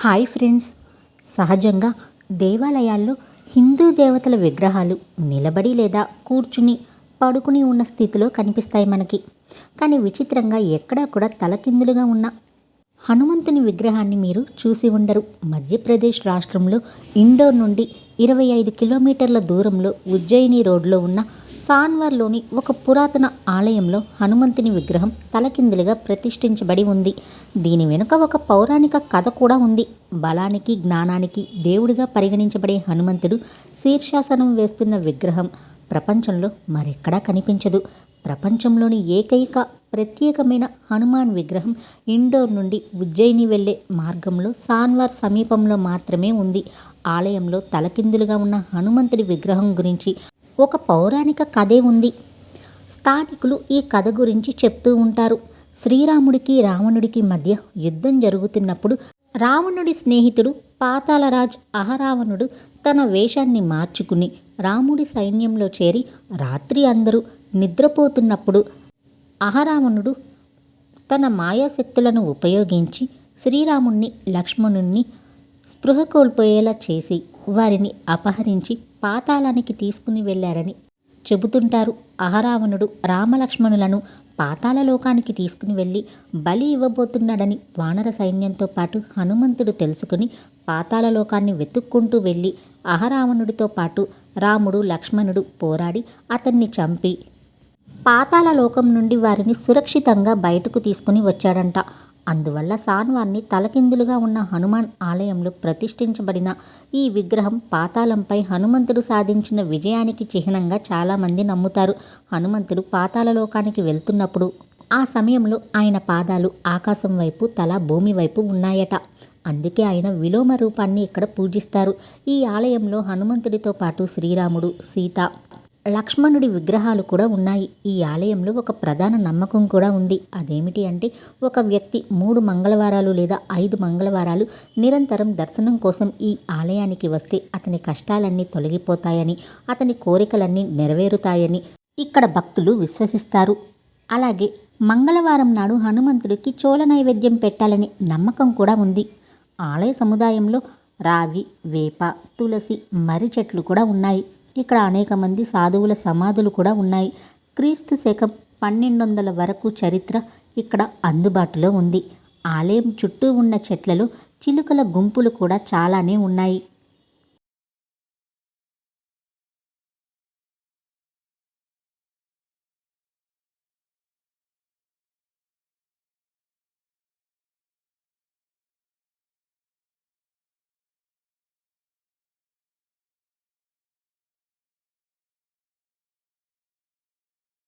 Hi friends. సహజంగా దేవాలయాల్లో హిందూ దేవతల విగ్రహాలు నిలబడి లేదా కూర్చుని పడుకుని ఉన్న స్థితిలో కనిపిస్తాయి మనకి. కానీ విచిత్రంగా ఎక్కడా కూడా తలకిందులుగా ఉన్న హనుమంతుని విగ్రహాన్ని మీరు చూసి ఉండరు. మధ్యప్రదేశ్ రాష్ట్రంలో ఇండోర్ నుండి ఇరవై ఐదు కిలోమీటర్ల దూరంలో ఉజ్జయిని రోడ్లో ఉన్న సాన్వర్లోని ఒక పురాతన ఆలయంలో హనుమంతుని విగ్రహం తలకిందులుగా ప్రతిష్ఠించబడి ఉంది. దీని వెనుక ఒక పౌరాణిక కథ కూడా ఉంది. బలానికి జ్ఞానానికి దేవుడిగా పరిగణించబడే హనుమంతుడు శీర్షాసనం వేస్తున్న విగ్రహం ప్రపంచంలో మరెక్కడా కనిపించదు. ప్రపంచంలోని ఏకైక ప్రత్యేకమైన హనుమాన్ విగ్రహం ఇండోర్ నుండి ఉజ్జయిని వెళ్ళే మార్గంలో సాన్వార్ సమీపంలో మాత్రమే ఉంది. ఆలయంలో తలకిందులుగా ఉన్న హనుమంతుడి విగ్రహం గురించి ఒక పౌరాణిక కథే ఉంది. స్థానికులు ఈ కథ గురించి చెప్తూ ఉంటారు. శ్రీరాముడికి రావణుడికి మధ్య యుద్ధం జరుగుతున్నప్పుడు రావణుడి స్నేహితుడు పాతాళరాజ్ అహరావణుడు తన వేషాన్ని మార్చుకుని రాముడి సైన్యంలో చేరి రాత్రి అందరూ నిద్రపోతున్నప్పుడు అహరావణుడు తన మాయాశక్తులను ఉపయోగించి శ్రీరాముణ్ణి లక్ష్మణుణ్ణి స్పృహ కోల్పోయేలా చేసి వారిని అపహరించి పాతాళానికి తీసుకుని వెళ్ళారని చెబుతుంటారు. అహరావణుడు రామలక్ష్మణులను పాతాళలోకానికి తీసుకుని వెళ్ళి బలి ఇవ్వబోతున్నాడని వానర సైన్యంతో పాటు హనుమంతుడు తెలుసుకుని పాతాళలోకాన్ని వెతుక్కుంటూ వెళ్ళి అహరావణుడితో పాటు రాముడు లక్ష్మణుడు పోరాడి అతన్ని చంపి పాతాళలోకం నుండి వారిని సురక్షితంగా బయటకు తీసుకుని వచ్చాడంట. అందువల్ల సాన్వాన్ని తలకిందులుగా ఉన్న హనుమాన్ ఆలయంలో ప్రతిష్ఠించబడిన ఈ విగ్రహం పాతాళంపై హనుమంతుడు సాధించిన విజయానికి చిహ్నంగా చాలామంది నమ్ముతారు. హనుమంతుడు పాతాళలోకానికి వెళ్తున్నప్పుడు ఆ సమయంలో ఆయన పాదాలు ఆకాశం వైపు తల భూమి వైపు ఉన్నాయట. అందుకే ఆయన విలోమ రూపాన్ని ఇక్కడ పూజిస్తారు. ఈ ఆలయంలో హనుమంతుడితో పాటు శ్రీరాముడు సీత లక్ష్మణుడి విగ్రహాలు కూడా ఉన్నాయి. ఈ ఆలయంలో ఒక ప్రధాన నమ్మకం కూడా ఉంది. అదేమిటి అంటే ఒక వ్యక్తి మూడు మంగళవారాలు లేదా ఐదు మంగళవారాలు నిరంతరం దర్శనం కోసం ఈ ఆలయానికి వస్తే అతని కష్టాలన్నీ తొలగిపోతాయని అతని కోరికలన్నీ నెరవేరుతాయని ఇక్కడ భక్తులు విశ్వసిస్తారు. అలాగే మంగళవారం నాడు హనుమంతుడికి చోళ నైవేద్యం పెట్టాలని నమ్మకం కూడా ఉంది. ఆలయ సముదాయంలో రావి వేప తులసి మర్రి చెట్లు కూడా ఉన్నాయి. ఇక్కడ అనేక మంది సాధువుల సమాధులు కూడా ఉన్నాయి. క్రీస్తు శకం పన్నెండు వందల వరకు చరిత్ర ఇక్కడ అందుబాటులో ఉంది. ఆలయం చుట్టూ ఉన్న చెట్లలో చిలుకల గుంపులు కూడా చాలానే ఉన్నాయి.